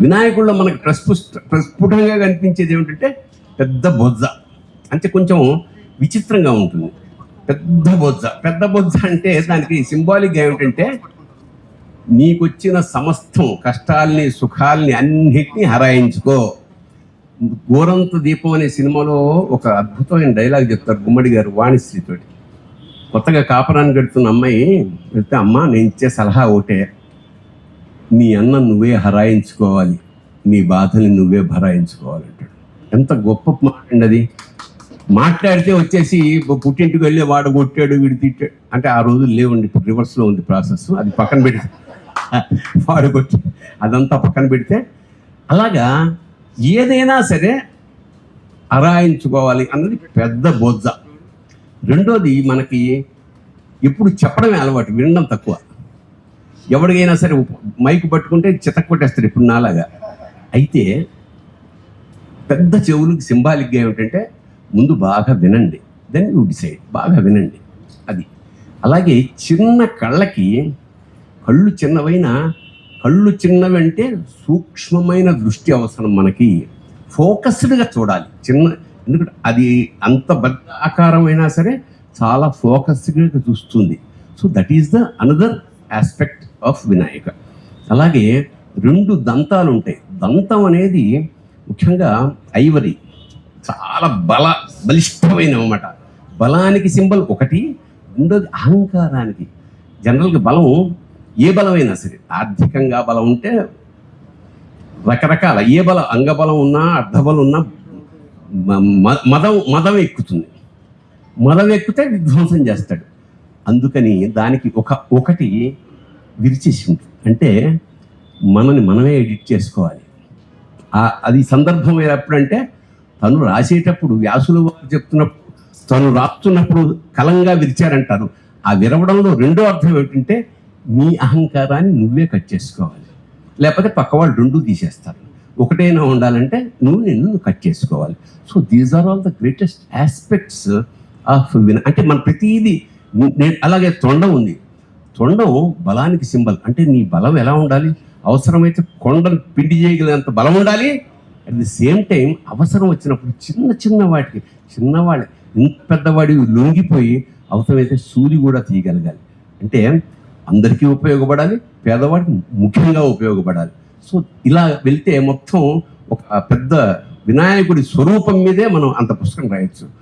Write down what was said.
వినాయకుడిలో మనకు ప్రస్ఫుష్ట ప్రస్ఫుటంగా కనిపించేది ఏమిటంటే పెద్ద బొజ్జ. అంటే కొంచెం విచిత్రంగా ఉంటుంది. పెద్ద బొజ్జ. పెద్ద బొజ్జ అంటే దానికి సింబాలిక్ ఏమిటంటే నీకొచ్చిన సమస్తం కష్టాల్ని సుఖాల్ని అన్నిటినీ హరాయించుకో. గోరంత దీపం అనే సినిమాలో ఒక అద్భుతమైన డైలాగ్ చెప్తారు గుమ్మడి గారు వాణిశ్రీతోటి. కొత్తగా కాపురాన్ని గడుతున్న అమ్మాయి వెళ్తే అమ్మ నేను ఇచ్చే సలహా ఒకటే నీ అన్న నువ్వే హరాయించుకోవాలి నీ బాధని నువ్వే భరాయించుకోవాలి అంటాడు. ఎంత గొప్ప మాట అండి అది. మాట్లాడితే వచ్చేసి పుట్టింటికి వెళ్ళి వాడు కొట్టాడు వీడు తిట్టాడు. అంటే ఆ రోజులు లేవండి ఇప్పుడు రివర్స్లో ఉంది ప్రాసెస్ అది పక్కన పెడితే వాడు కొట్టి అదంతా పక్కన పెడితే అలాగా ఏదైనా సరే అరాయించుకోవాలి అన్నది పెద్ద బొజ్జ రెండోది మనకి ఎప్పుడు చెప్పడమే అలవాటు వినడం తక్కువ. ఎవరికైనా సరే మైక్ పట్టుకుంటే చితక్ కొట్టేస్తారు ఇప్పుడు నాలాగా. అయితే పెద్ద చెవులకు సింబాలిక్గా ఏమిటంటే ముందు బాగా వినండి. దెన్ యూ డిసైడ్ బాగా వినండి. అది. అలాగే చిన్న కళ్ళకి కళ్ళు చిన్నవైన కళ్ళు చిన్నవంటే సూక్ష్మమైన దృష్టి అవసరం మనకి. ఫోకస్డ్గా చూడాలి. చిన్న ఎందుకంటే అది అంత పెద్ద ఆకారమైనా సరే చాలా ఫోకస్డ్గా చూస్తుంది. So that is the another aspect of Vinayaka. అలాగే రెండు దంతాలు ఉంటాయి దంతం అనేది ముఖ్యంగా ఐవరీ చాలా బల బలిష్టమైన అనమాట బలానికి సింబల్ ఒకటి రెండోది అహంకారానికి. జనరల్గా బలం ఏ బలమైనా సరే ఆర్థికంగా బలం ఉంటే రకరకాల ఏ బలం అంగబలం ఉన్నా అర్ధబలం ఉన్నా మ- మ- మదం మదం ఎక్కుతుంది. మదం ఎక్కితే విధ్వంసం చేస్తాడు. అందుకని దానికి ఒక ఒకటి విరిచేసి ఉంటుంది అంటే మనని మనమే ఎడిట్ చేసుకోవాలి. అది సందర్భం ఎప్పుడంటే తను రాసేటప్పుడు వ్యాసులు వారు చెప్తున్నప్పుడు తను రాస్తున్నప్పుడు కలంగా విరిచారంటారు. ఆ విరవడంలో రెండో అర్థం ఏమిటంటే నీ అహంకారాన్ని నువ్వే కట్ చేసుకోవాలి. లేకపోతే పక్క వాళ్ళు రెండు తీసేస్తారు. ఒకటైనా ఉండాలంటే నువ్వు నిన్ను నువ్వు కట్ చేసుకోవాలి. So these are all the greatest aspects of విన అంటే మన ప్రతిదీ అలాగే తొండం ఉంది. తొండం బలానికి సింబల్. అంటే నీ బలం ఎలా ఉండాలి? అవసరమైతే కొండను పిండి చేయగలిగినంత బలం ఉండాలి. అట్ ది సేమ్ టైం అవసరం వచ్చినప్పుడు చిన్న చిన్న వాటికి చిన్నవాడి ఇంత పెద్దవాడి లొంగిపోయి అవసరమైతే సూది కూడా తీయగలగాలి. అంటే అందరికీ ఉపయోగపడాలి పేదవాడికి ముఖ్యంగా ఉపయోగపడాలి. సో ఇలా వెళ్తే మొత్తం ఒక పెద్ద వినాయకుడి స్వరూపం మీదే మనం అంత పుస్తకం రాయొచ్చు.